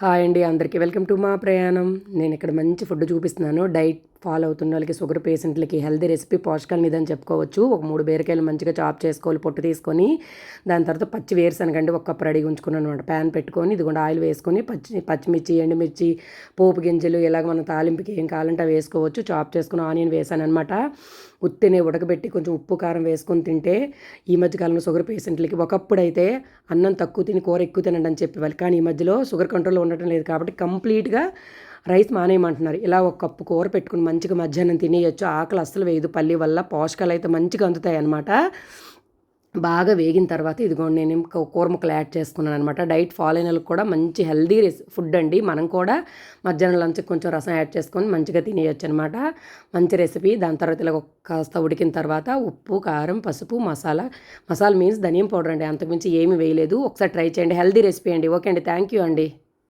Hi అండి అందరికీ welcome to మా ప్రయాణం. నేను ఇక్కడ మంచి ఫుడ్ చూపిస్తున్నాను. డైట్ ఫాలో అవుతున్న వాళ్ళకి షుగర్ పేషెంట్లకి హెల్దీ రెసిపీ పోషకాలు నిదని చెప్పుకోవచ్చు. ఒక మూడు బీరకాయలు మంచిగా చాప్ చేసుకోవాలి పొట్టు తీసుకొని. దాని తర్వాత పచ్చి వేరుశనగండి ఒక కప్పు రెడీ ఉంచుకున్నాను అనమాట ప్యాన్ పెట్టుకొని ఇది కూడా ఆయిల్ వేసుకొని పచ్చి పచ్చిమిర్చి ఎండుమిర్చి పోపు గింజలు ఇలాగ మన తాలింపుకి ఏం కావాలంటే అవి వేసుకోవచ్చు. చాప్ చేసుకుని ఆనియన్ వేసాను అనమాట ఉత్తిని ఉడకబెట్టి కొంచెం ఉప్పు కారం వేసుకొని తింటే ఈ మధ్యకాలంలో షుగర్ పేషెంట్లకి ఒకప్పుడు అయితే అన్నం తక్కువ తిని కూర ఎక్కువ తినండి అని చెప్పేవాళ్ళు. కానీ ఈ మధ్యలో షుగర్ కంట్రోల్లో ఉండటం లేదు కాబట్టి కంప్లీట్గా రైస్ మానేయమంటున్నారు. ఇలా ఒక కప్పు కూర పెట్టుకుని మంచిగా మధ్యాహ్నం తినేయచ్చు. ఆకలి అస్సలు వేయదు. పల్లి వల్ల పోషకాలు అయితే మంచిగా అందుతాయి అనమాట బాగా వేగిన తర్వాత ఇదిగోండి నేను కూర ముక్కలు యాడ్ చేసుకున్నాను అనమాట డైట్ ఫాలో అయిన కూడా మంచి హెల్దీ ఫుడ్ అండి. మనం కూడా మధ్యాహ్నం లంచ్ కొంచెం రసం యాడ్ చేసుకొని మంచిగా తినేయచ్చు అనమాట మంచి రెసిపీ. దాని తర్వాత ఇలా కాస్త ఉడికిన తర్వాత ఉప్పు కారం పసుపు మసాలా. మసాలా మీన్స్ ధనియం పౌడర్ అండి. అంతకుమించి ఏమి వేయలేదు. ఒకసారి ట్రై చేయండి. హెల్దీ రెసిపీ అండి. ఓకే అండి. థ్యాంక్ యూ అండి.